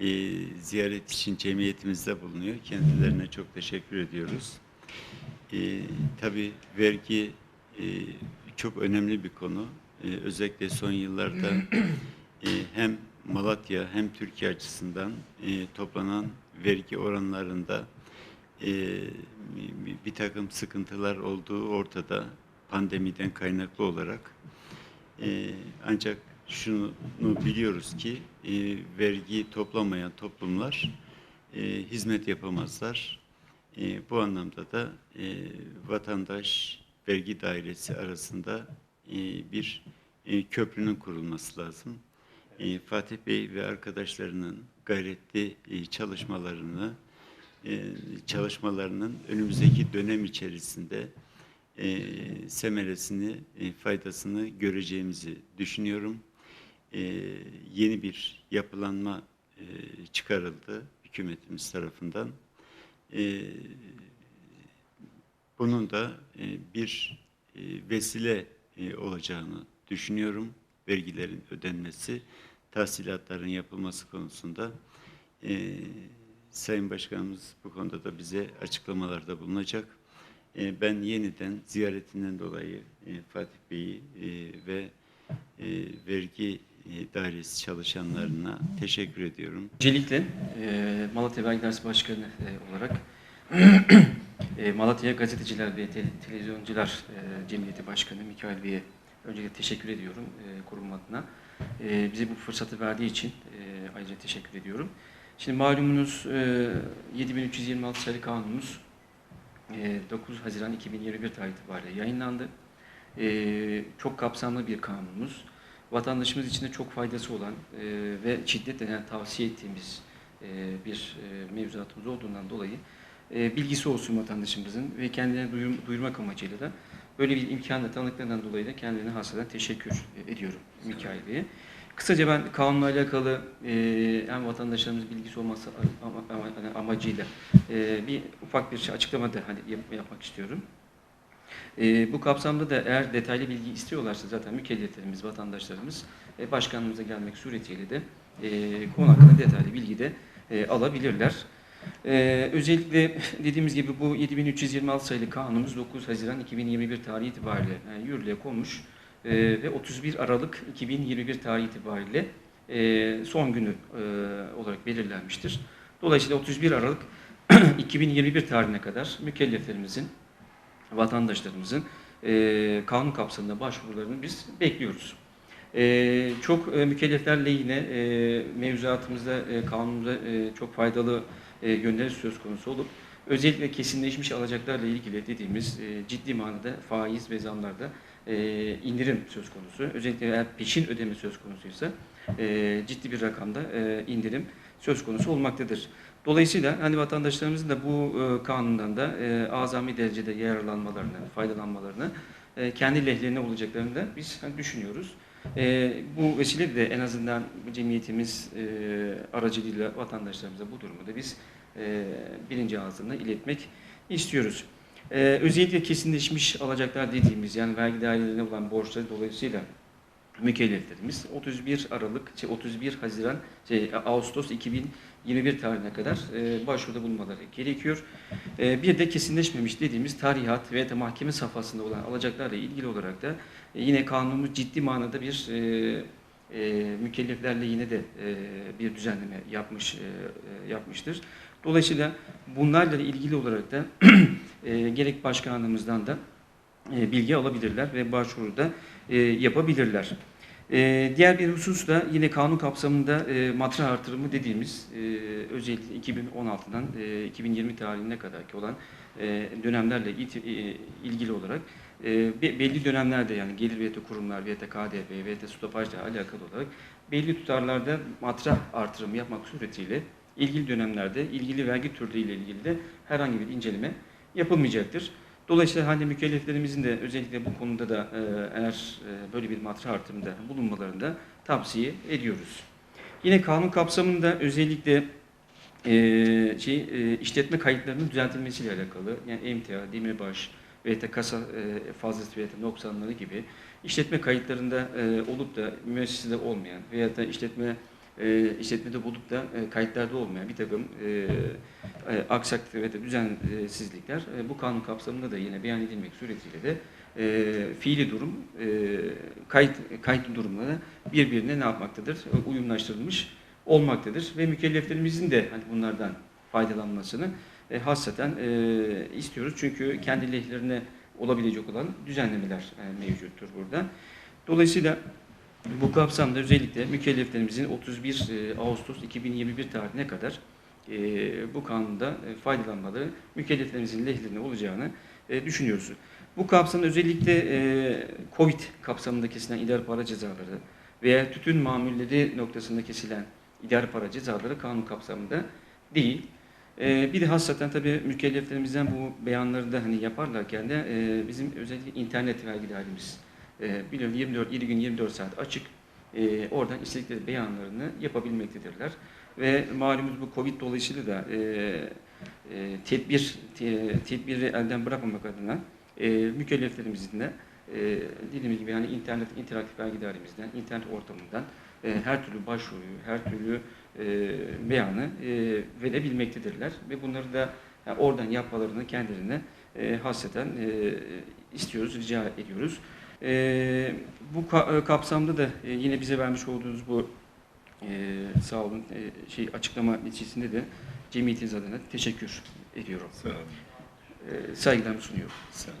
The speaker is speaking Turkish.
e, ziyaret için cemiyetimizde bulunuyor. Kendilerine çok teşekkür ediyoruz. E, tabii vergi e, çok önemli bir konu. E, özellikle son yıllarda e, hem Malatya hem Türkiye açısından e, toplanan vergi oranlarında e, bir- takım sıkıntılar olduğu ortada pandemiden kaynaklı olarak. E, ancak şunu biliyoruz ki e, vergi toplamayan toplumlar e, hizmet yapamazlar. E, bu anlamda da e, vatandaş vergi dairesi arasında e, bir e, köprünün kurulması lazım. E, Fatih Bey ve arkadaşlarının gayretli e, çalışmalarını e, çalışmalarının önümüzdeki dönem içerisinde e, semeresini, e, faydasını göreceğimizi düşünüyorum. E, yeni bir yapılanma e, çıkarıldı hükümetimiz tarafından. E, bunun da e, bir e, vesile e, olacağını düşünüyorum. Vergilerin ödenmesi, tahsilatların yapılması konusunda. E, Sayın Başkanımız bu konuda da bize açıklamalarda bulunacak. E, ben yeniden ziyaretinden dolayı e, Fatih Bey'i e, ve e, vergi dairesi çalışanlarına teşekkür ediyorum. Öncelikle e, Malatya Vergi Dairesi Başkanı e, olarak e, Malatya Gazeteciler ve Te- Televizyoncular e, Cemiyeti Başkanı Mikail Bey'e öncelikle teşekkür ediyorum e, kurum adına. E, bize bu fırsatı verdiği için e, ayrıca teşekkür ediyorum. Şimdi malumunuz e, 7326 sayılı kanunumuz e, 9 Haziran 2021 tarihi itibariyle yayınlandı. E, çok kapsamlı bir kanunumuz. Vatandaşımız için de çok faydası olan e, ve şiddetle yani tavsiye ettiğimiz e, bir e, mevzuatımız olduğundan dolayı e, bilgisi olsun vatandaşımızın ve kendine duyur, duyurmak amacıyla da böyle bir imkanla tanıdıklarından dolayı da kendilerine hasreten teşekkür ediyorum Mikail Bey'e. Kısaca ben kanunla alakalı e, hem vatandaşlarımız bilgisi olması ama, ama- ama- amacıyla e, bir ufak bir açıklama da hani yap- yapmak istiyorum. E, bu kapsamda da eğer detaylı bilgi istiyorlarsa zaten mükelleflerimiz, vatandaşlarımız e, başkanımıza gelmek suretiyle de e, konu hakkında detaylı bilgi de e, alabilirler. E, özellikle dediğimiz gibi bu 7326 sayılı kanunumuz 9 Haziran 2021 tarihi itibariyle e, yürürlüğe konmuş e, ve 31 Aralık 2021 tarihi itibariyle e, son günü e, olarak belirlenmiştir. Dolayısıyla 31 Aralık 2021 tarihine kadar mükelleflerimizin vatandaşlarımızın e, kanun kapsamında başvurularını biz bekliyoruz. E, çok e, mükellefler lehine e, mevzuatımızda, e, kanunumuzda e, çok faydalı e, yönleri söz konusu olup özellikle kesinleşmiş alacaklarla ilgili dediğimiz e, ciddi manada faiz ve zamlarda e, indirim söz konusu. Özellikle eğer peşin ödeme söz konusuysa e, ciddi bir rakamda e, indirim söz konusu olmaktadır. Dolayısıyla hani vatandaşlarımızın da bu e, kanundan da e, azami derecede yararlanmalarını, faydalanmalarını e, kendi lehlerine olacaklarını da biz hani, düşünüyoruz. E, bu vesileyle de en azından cemiyetimiz e, aracılığıyla vatandaşlarımıza bu durumu da biz e, birinci ağzına iletmek istiyoruz. E, özellikle kesinleşmiş alacaklar dediğimiz yani vergi dairelerine olan borçları dolayısıyla mükelleflerimiz 31 Aralık, şey, 31 Haziran, şey, Ağustos 2021 tarihine kadar e, başvuruda bulunmaları gerekiyor. E, bir de kesinleşmemiş dediğimiz tarihat ve de mahkeme safhasında olan alacaklarla ilgili olarak da e, yine kanunumuz ciddi manada bir e, mükelleflerle yine de bir düzenleme yapmış yapmıştır. Dolayısıyla bunlarla ilgili olarak da gerek başkanlığımızdan da bilgi alabilirler ve başvuruda e, yapabilirler. E, diğer bir husus da yine kanun kapsamında e, matra artırımı dediğimiz e, özellikle 2016'dan e, 2020 tarihine kadarki olan e, dönemlerle e, ilgili olarak e, be- belli dönemlerde yani gelir ve kurumlar ve KDV ve stopajla alakalı olarak belli tutarlarda matra artırımı yapmak suretiyle ilgili dönemlerde ilgili vergi türleriyle ilgili de herhangi bir inceleme yapılmayacaktır. Dolayısıyla hani mükelleflerimizin de özellikle bu konuda da e, eğer e, böyle bir matra artırımda bulunmalarını da tavsiye ediyoruz. Yine kanun kapsamında özellikle e, şey e, işletme kayıtlarının düzeltilmesiyle alakalı yani emtia, demirbaş veya da kasa e, fazlası da noksanları gibi işletme kayıtlarında e, olup da müessesede olmayan veya da işletme e, işletmede bulup da e, kayıtlarda olmayan bir takım e, e, aksaklıklar ve de düzensizlikler e, bu kanun kapsamında da yine beyan edilmek suretiyle de e, fiili durum e, kayıt kayıtlı durumla da birbirine ne yapmaktadır? E, Uyumlaştırılmış olmaktadır ve mükelleflerimizin de hani bunlardan faydalanmasını e, hasreten e, istiyoruz. Çünkü kendi lehlerine olabilecek olan düzenlemeler e, mevcuttur burada. Dolayısıyla bu kapsamda özellikle mükelleflerimizin 31 e, Ağustos 2021 tarihine kadar e, bu kanunda e, faydalanmaları mükelleflerimizin lehlerine olacağını düşünüyoruz. Bu kapsamda özellikle Covid kapsamında kesilen idari para cezaları veya tütün mamulleri noktasında kesilen idari para cezaları kanun kapsamında değil. Bir de hasreten tabii mükelleflerimizden bu beyanları da hani yaparlarken de bizim özellikle internet vergi dairemiz e, biliyorum 24 7 gün 24 saat açık. E, oradan istedikleri beyanlarını yapabilmektedirler. Ve malumunuz bu Covid dolayısıyla da e, e, tedbir te- tedbiri elden bırakmamak adına e, mükelleflerimizin de e, dediğimiz gibi yani internet interaktif vergi dairimizden, internet ortamından e, her türlü başvuruyu, her türlü e, beyanı e, verebilmektedirler ve bunları da yani oradan yapmalarını kendilerine e, hasreten e, istiyoruz, rica ediyoruz. E, bu ka- kapsamda da e, yine bize vermiş olduğunuz bu e, sağ olun e, şey açıklama neticesinde de cemiyetiniz adına teşekkür ediyorum. Sağ olun. E, saygılarımı sunuyorum. Sağ olun.